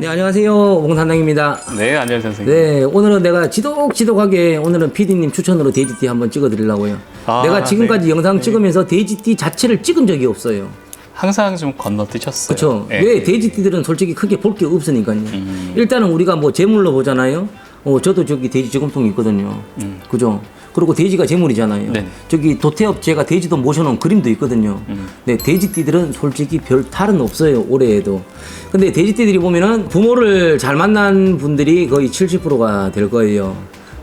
네, 안녕하세요. 옹산당입니다. 네, 안녕하세요, 선생님. 네, 오늘은 내가 지독지독하게 오늘은 PD님 추천으로 데이지띠 한번 찍어드리려고요. 아, 내가 지금까지 네. 영상 찍으면서 데이지띠 자체를 찍은 적이 없어요. 항상 좀 건너뛰셨어요. 그렇죠. 네. 왜 데이지띠들은 솔직히 크게 볼 게 없으니까요. 음. 일단은 우리가 뭐 재물로 보잖아요. 어, 저도 저기 돼지 저금통이 있거든요. 음. 그죠? 그리고 돼지가 재물이잖아요. 네. 저기 도태업체가 돼지도 모셔놓은 그림도 있거든요. 음. 네, 돼지띠들은 솔직히 별 탈은 없어요, 올해에도. 근데 돼지띠들이 보면은 부모를 잘 만난 분들이 거의 70%가 될 거예요.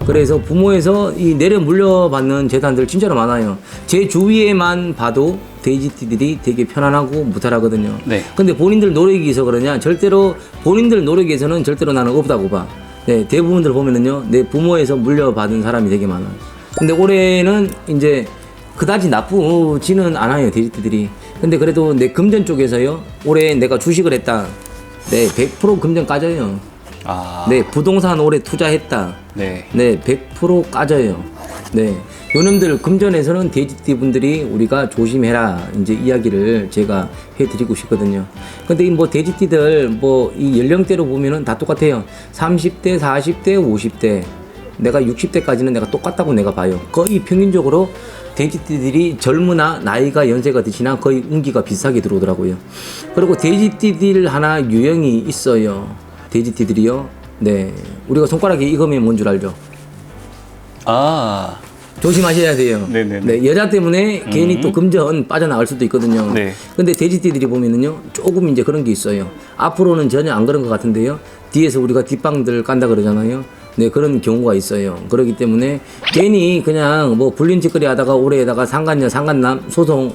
그래서 부모에서 이 내려 물려받는 재산들 진짜로 많아요. 제 주위에만 봐도 돼지띠들이 되게 편안하고 무탈하거든요. 네. 근데 본인들 노력이 있어 그러냐? 절대로 본인들 노력에서는 절대로 나는 없다고 봐. 네, 대부분들 보면은요, 내 부모에서 물려받은 사람이 되게 많아요. 근데 올해는 이제 그다지 나쁘지는 않아요, 돼지띠들이. 근데 그래도 내 금전 쪽에서요, 올해 내가 주식을 했다. 네, 100% 금전 까져요. 아, 네, 부동산 올해 투자했다. 네. 네, 100% 까져요. 네. 요놈들 금전에서는 돼지띠 분들이 우리가 조심해라 이제 이야기를 제가 해드리고 싶거든요. 근데 이뭐 돼지띠들 뭐 이 연령대로 보면은 다 똑같아요. 30대, 40대, 50대. 내가 60대까지는 내가 똑같다고 내가 봐요. 거의 평균적으로 돼지띠들이 젊으나 나이가 연세가 드시나 거의 운기가 비슷하게 들어오더라고요. 그리고 돼지띠들 하나 유형이 있어요. 돼지띠들이요. 네. 우리가 손가락에 익으면 뭔 줄 알죠? 아, 조심하셔야 돼요. 네네네. 네, 여자 때문에 괜히 또 금전 빠져나갈 수도 있거든요. 네. 근데 돼지띠들이 보면은요, 조금 이제 그런 게 있어요. 앞으로는 전혀 안 그런 것 같은데요. 뒤에서 우리가 뒷방들 깐다 그러잖아요. 네, 그런 경우가 있어요. 그렇기 때문에 괜히 그냥 뭐 불륜짓거리 하다가 올해에다가 상간녀, 상간남 소송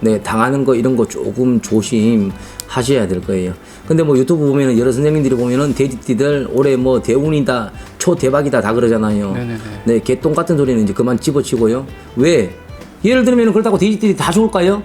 네, 당하는 거 이런 거 조금 조심하셔야 될 거예요. 근데 뭐 유튜브 보면은 여러 선생님들이 보면은 돼지띠들 올해 뭐 대운이다, 초 대박이다 다 그러잖아요. 네네네. 네, 개똥 같은 소리는 이제 그만 집어치고요. 왜? 예를 들면 그렇다고 돼지띠들이 다 좋을까요?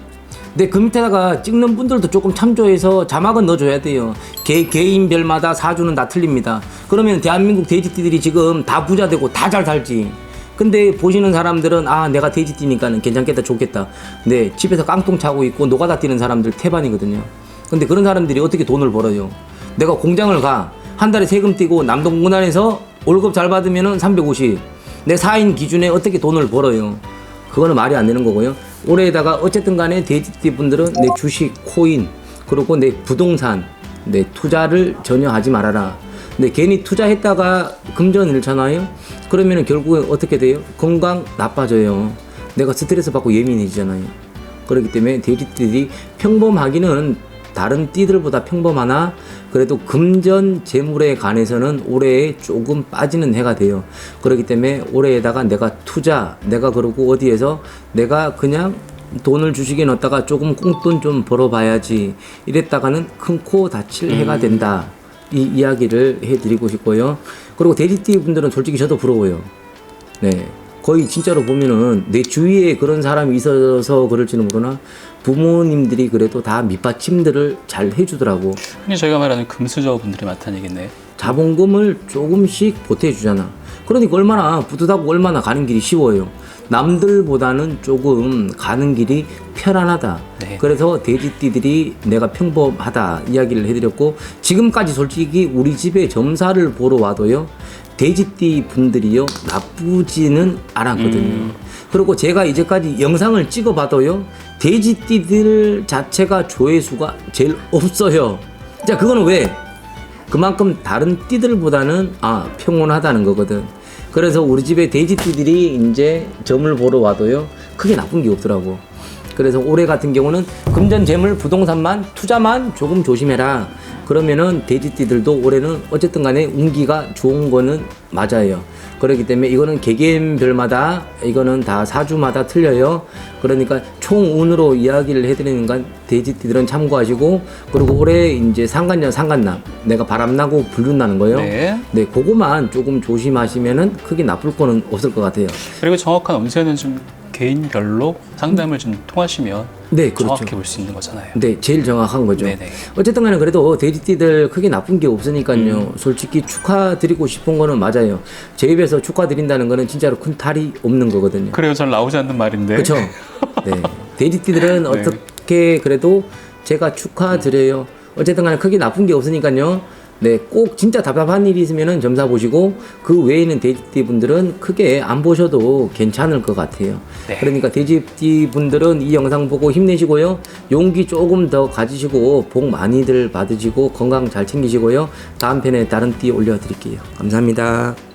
근데 그 밑에다가 찍는 분들도 조금 참조해서 자막은 넣어줘야 돼요. 개, 개인별마다 사주는 다 틀립니다. 그러면 대한민국 돼지띠들이 지금 다 부자 되고 다 잘 살지. 근데 보시는 사람들은 아 내가 돼지띠니까는 괜찮겠다 좋겠다. 네 집에서 깡통 차고 있고 노가다 뛰는 사람들 태반이거든요. 근데 그런 사람들이 어떻게 돈을 벌어요? 내가 공장을 가. 한 달에 세금 떼고 남동군안에서 월급 잘 받으면은 350. 내 4인 기준에 어떻게 돈을 벌어요? 그거는 말이 안 되는 거고요. 올해에다가 어쨌든 간에 돼지띠 분들은 내 주식, 코인, 그리고 내 부동산, 내 투자를 전혀 하지 말아라. 근데 괜히 투자했다가 금전 잃잖아요? 그러면은 결국에 어떻게 돼요? 건강 나빠져요. 내가 스트레스 받고 예민해지잖아요. 그렇기 때문에 돼지띠들이 평범하기는 다른 띠들보다 평범하나 그래도 금전 재물에 관해서는 올해에 조금 빠지는 해가 돼요. 그렇기 때문에 올해에다가 내가 투자, 내가 그러고 어디에서 내가 그냥 돈을 주식에 넣었다가 조금 꽁돈 좀 벌어봐야지 이랬다가는 큰 코 다칠 해가 된다. 이 이야기를 해드리고 싶고요. 그리고 돼지띠 분들은 솔직히 저도 부러워요. 네. 거의 진짜로 보면은 내 주위에 그런 사람이 있어서 그럴지는 모르나 부모님들이 그래도 다 밑받침들을 잘 해주더라고. 흔히 저희가 말하는 금수저 분들이 많다는 얘기네. 자본금을 조금씩 보태주잖아. 그러니까 얼마나 뿌듯하고 얼마나 가는 길이 쉬워요. 남들보다는 조금 가는 길이 편안하다. 네. 그래서 돼지띠들이 내가 평범하다 이야기를 해드렸고 지금까지 솔직히 우리 집에 점사를 보러 와도요 돼지띠 분들이요 나쁘지는 않았거든요. 그리고 제가 이제까지 영상을 찍어봐도요 돼지띠들 자체가 조회수가 제일 없어요. 자 그거는 왜? 그만큼 다른 띠들보다는 아 평온하다는 거거든. 그래서 우리 집에 돼지띠들이 이제 점을 보러 와도요 크게 나쁜 게 없더라고. 그래서 올해 같은 경우는 금전 재물 부동산만 투자만 조금 조심해라. 그러면은 돼지띠들도 올해는 어쨌든 간에 운기가 좋은 거는 맞아요. 그렇기 때문에 이거는 개개인별마다 이거는 다 사주마다 틀려요. 그러니까 총운으로 이야기를 해드리는 건 돼지띠들은 참고하시고 그리고 올해 이제 상간년 상간남 내가 바람나고 불륜나는 거요. 네. 네, 그거만 조금 조심하시면은 크게 나쁠 거는 없을 것 같아요. 그리고 정확한 운세는 좀 개인별로 상담을 좀 통하시면 네, 그렇죠. 정확히 볼 수 있는 거잖아요. 네, 제일 정확한 거죠. 네네. 어쨌든 간에 그래도 돼지띠들 크게 나쁜 게 없으니까요. 음. 솔직히 축하드리고 싶은 거는 맞아요. 제 입에서 축하드린다는 거는 진짜로 큰 탈이 없는 거거든요. 그래요, 잘 나오지 않는 말인데. 그렇죠. 네. 돼지띠들은 네. 어떻게 그래도 제가 축하드려요. 어쨌든 간에 크게 나쁜 게 없으니까요. 네, 꼭 진짜 답답한 일이 있으면은 점사 보시고 그 외에는 돼지띠 분들은 크게 안 보셔도 괜찮을 것 같아요. 네. 그러니까 돼지띠 분들은 이 영상 보고 힘내시고요. 용기 조금 더 가지시고 복 많이들 받으시고 건강 잘 챙기시고요. 다음 편에 다른 띠 올려드릴게요. 감사합니다.